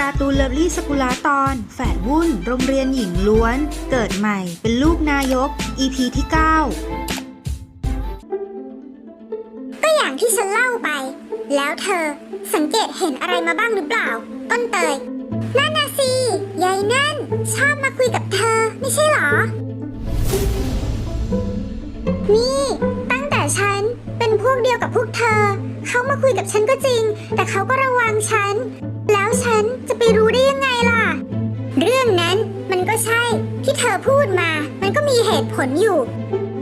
การ์ตูนเลิฟลี่สกุลาตอน แฝดวุ่น โรงเรียนหญิงล้วน เกิดใหม่เป็นลูกนายก EP ที่ 9 ก็อย่างที่ฉันเล่าไป แล้วเธอสังเกตเห็นอะไรมาบ้างหรือเปล่า ต้นเตยนั่นนะสิยายนั่น ชอบมาคุยกับเธอ ไม่ใช่หรอ นี่ ตั้งแต่ฉันเป็นพวกเดียวกับพวกเธอ เขามาคุยกับฉันก็จริง แต่เขาก็ระวังฉัน รู้ได้ยังไงล่ะ เรื่องนั้นมันก็ใช่ที่เธอพูดมา มันก็มีเหตุผลอยู่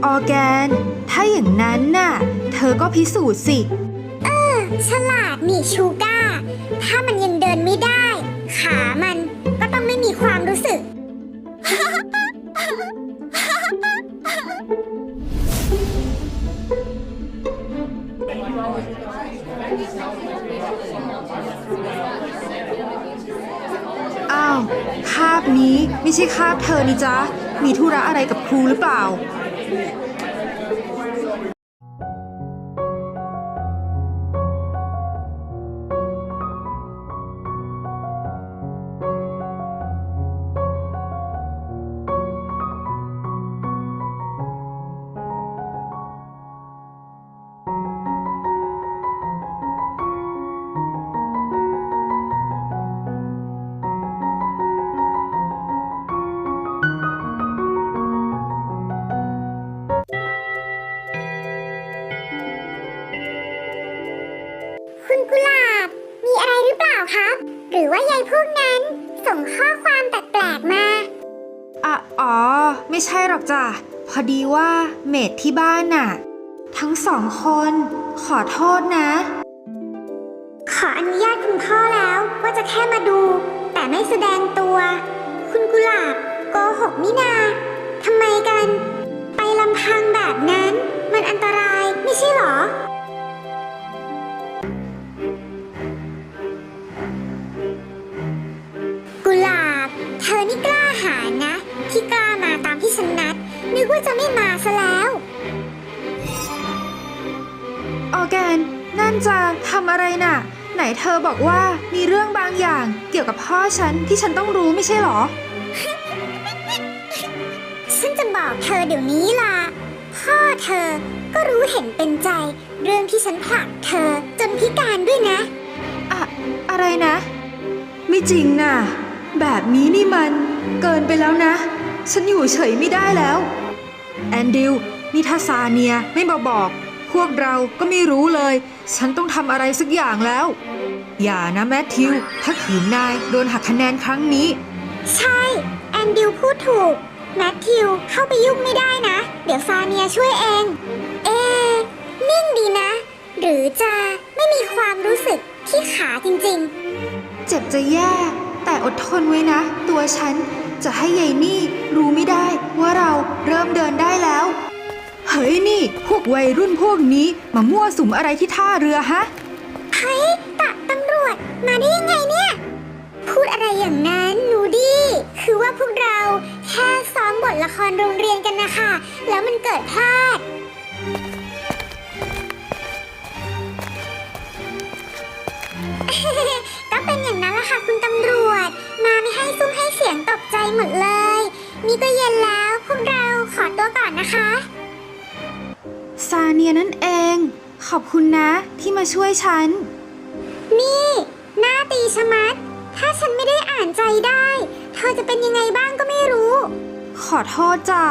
ออร์แกน ถ้าอย่างนั้นน่ะ เธอก็พิสูจน์สิฉลาดนี่ชูก้า ถ้ามันยังเดินไม่ได้ คาบนี้ไม่ใช่คาบเธอนี่จ๊ะ มีธุระอะไรกับครูหรือเปล่า ยายพวกนั้นส่งข้อความแปลกๆมา อะอ๋อ ไม่ใช่หรอกจ้ะ พอดีว่าเมดที่บ้านน่ะ ทั้งสองคน ขอโทษนะ ขออนุญาตคุณพ่อแล้วว่าจะแค่มาดู แต่ไม่แสดงตัว คุณกุหลาบโกหกนี่นาทำไมกัน ไปลำพังแบบนั้น มันอันตรายไม่ใช่เหรอ จะไม่มาซะแล้วออร์แกน นั่นจะทำอะไรน่ะ ไหนเธอบอกว่ามีเรื่องบางอย่างเกี่ยวกับพ่อฉันที่ฉันต้องรู้ไม่ใช่หรอ ฉันจะบอกเธอเดี๋ยวนี้ล่ะ พ่อเธอก็รู้เห็นเป็นใจ เรื่องที่ฉันผลักเธอจนพิการด้วยนะ อะอะไรนะ ไม่จริงน่ะ แบบนี้นี่มันเกินไปแล้วนะ ฉันอยู่เฉยไม่ได้แล้ว แอนดิวนี่ถ้าซาเนียไม่มาบอก พวกเราก็ไม่รู้เลย ฉันต้องทำอะไรสักอย่างแล้ว อย่านะแมทธิว ถ้าขืนนายโดนหักคะแนนครั้งนี้ ใช่ แอนดิวพูดถูก แมทธิวเข้าไปยุ่งไม่ได้นะ เดี๋ยวซาเนียช่วยเอง เอะนิ่งดีนะ หรือจะไม่มีความรู้สึกที่ขาจริงเจ็บจะแย่ แต่อดทนไว้นะ ตัวฉัน จะให้ยายนี่รู้ไม่ได้ว่าเราเริ่มเดินได้แล้ว เฮ้ยนี่ พวกวัยรุ่นพวกนี้มามั่วสุมอะไรที่ท่าเรือฮะเฮ้ยตะตำรวจมาได้ยังไงเนี่ย พูดอะไรอย่างนั้นหนูดีคือว่าพวกเราแค่ซ้อมบทละครโรงเรียนกันนะคะ แล้วมันเกิดพลาดก็เป็นอย่างนั้นละค่ะคุณตำรวจ มาไม่ให้ซุ่ม เสียงตกใจหมดเลย นี่ก็เย็นแล้วพวกเราขอตัวก่อนนะคะ ซาเนียนั่นเอง ขอบคุณนะที่มาช่วยฉัน นี่ หน้าตีชะมัด ถ้าฉันไม่ได้อ่านใจได้ เธอจะเป็นยังไงบ้างก็ไม่รู้ ขอโทษจ้ะ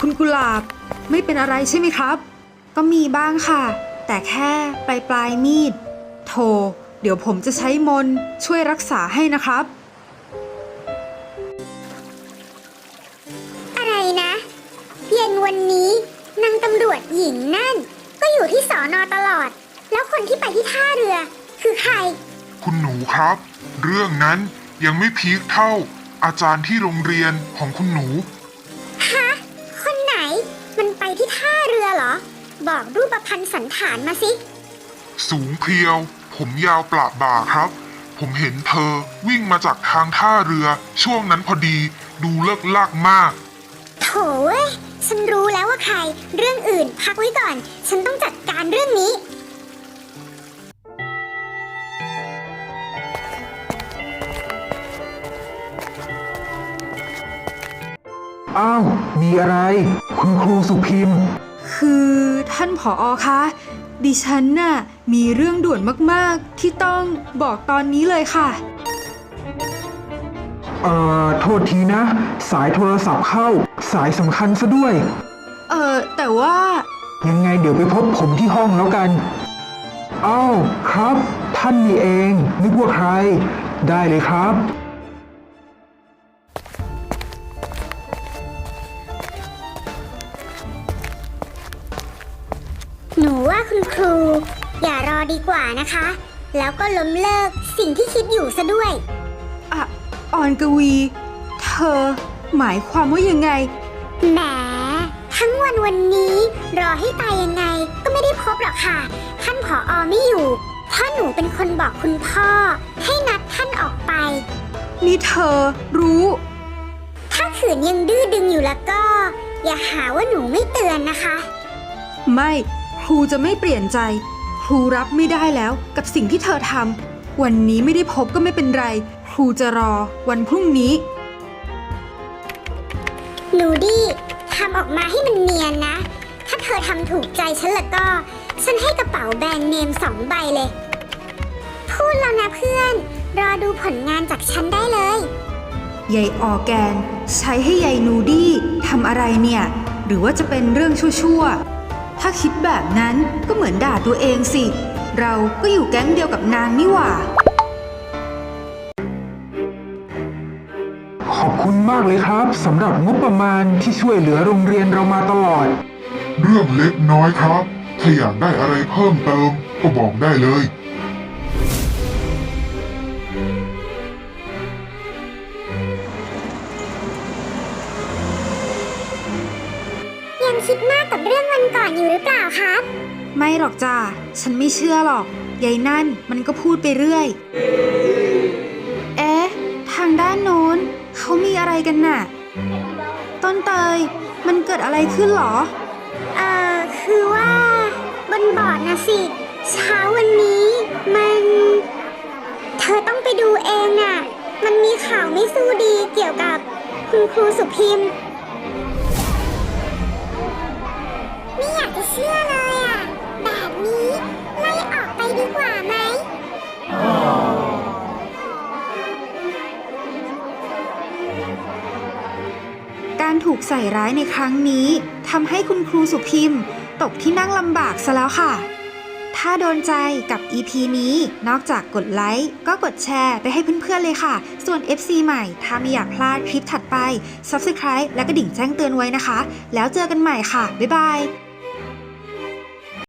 คุณกุหลาบไม่เป็นอะไรใช่ไหมครับ ก็มีบ้างค่ะ แต่แค่ปลายปลายมีด โทรเดี๋ยวผมจะใช้มนต์ช่วยรักษาให้นะครับ วันนี้นางตำรวจหญิงนั่น ก็อยู่ที่สอนอตลอด แล้วคนที่ไปที่ท่าเรือ คือใคร คุณหนูครับ เรื่องนั้นยังไม่พีคเท่า อาจารย์ที่โรงเรียนของคุณหนู ฮะ คนไหน มันไปที่ท่าเรือเหรอ บอกรูปพันธ์สันฐานมาสิ สูงเพรียว ผมยาวปละบ่าครับ ผมเห็นเธอวิ่งมาจากทางท่าเรือ ช่วงนั้นพอดีดูเลิกลากมาก โถเว้ย ฉันรู้แล้ ว่าใคร เรื่องอื่นพักไว้ก่อน ฉันต้องจัดการเรื่องนี้ อ้าว มีอะไร คุณครูสุพิมคือท่านผออคะดิฉันน่ะมีเรื่องด่วนมากๆ ที่ต้องบอกตอนนี้เลยค่ะ เอ่อ โทษทีนะ สายโทรศัพท์เข้า สายสำคัญซะด้วย เออแต่ว่า ยังไงเดี๋ยวไปพบผมที่ห้องแล้วกันอ้าวครับ ท่านนี่เอง นึกว่าใคร ได้เลยครับ หนูว่าคุณครู อย่ารอดีกว่านะคะ แล้วก็ล้มเลิกสิ่งที่คิดอยู่ซะด้วยอะออนกวี เธอ หมายความว่ายังไง แหมทั้ง วันวันนี้รอให้ตายยังไงก็ไม่ได้พบหรอกค่ะ ท่านผออไม่อยู่เพราะหนูเป็นคนบอกคุณพ่อ ให้นัดท่านออกไป นี่เธอรู้ ถ้าขืนยังดื้อดึงอยู่แล้วก็ อย่าหาว่าหนูไม่เตือนนะคะ ไม่ครูจะไม่เปลี่ยนใจ ครูรับไม่ได้แล้วกับสิ่งที่เธอทำวันนี้ไม่ได้พบก็ไม่เป็นไร ครูจะรอวันพรุ่งนี้ หนูดี ทำออกมาให้มันเนียนนะ ถ้าเธอทำถูกใจฉันแล้วก็ ฉันให้กระเป๋าแบรนด์เนมสองใบเลย พูดแล้วนะเพื่อน รอดูผลงานจากฉันได้เลย ยายออแกน ใช้ให้ยายนูดี้ทำอะไรเนี่ย หรือว่าจะเป็นเรื่องชั่วๆ ถ้าคิดแบบนั้นก็เหมือนด่าตัวเองสิ เราก็อยู่แก๊งเดียวกับนางนี่หว่า คุณมากเลยครับสำหรับงบประมาณที่ช่วยเหลือโรงเรียนเรามาตลอด เรื่องเล็กน้อยครับ ถ้าอยากได้อะไรเพิ่มเติม ก็บอกได้เลย ยังคิดมากกับเรื่องวันก่อนอยู่หรือเปล่าครับ ไม่หรอกจ้าฉันไม่เชื่อหรอกยายนั่นมันก็พูดไปเรื่อย เอ๊ะ ทางด้านโน้น เขามีอะไรกันน่ะ ต้นเตย มันเกิดอะไรขึ้นหรอ เอ่อ คือว่าบนบอร์ดนะสิ เช้าวันนี้มัน เธอต้องไปดูเองน่ะ มันมีข่าวไม่สู้ดีเกี่ยวกับคุณครูสุพิมพ์ไม่อยากจะเชื่อเลย กใส่ร้ายในครั้งนี้ทำให้คุณครูสุพิมพ์ ตกที่นั่งลำบากซะแล้วค่ะ ถ้าโดนใจกับ EP นี้ นอกจากกดไลค์ก็กดแชร์ไปให้เพื่อนๆเลยค่ะ ส่วน FC ใหม่ ถ้าไม่อยากพลาดคลิปถัดไป Subscribe และกระดิ่งแจ้งเตือนไว้นะคะ แล้วเจอกันใหม่ค่ะ บ๊ายบาย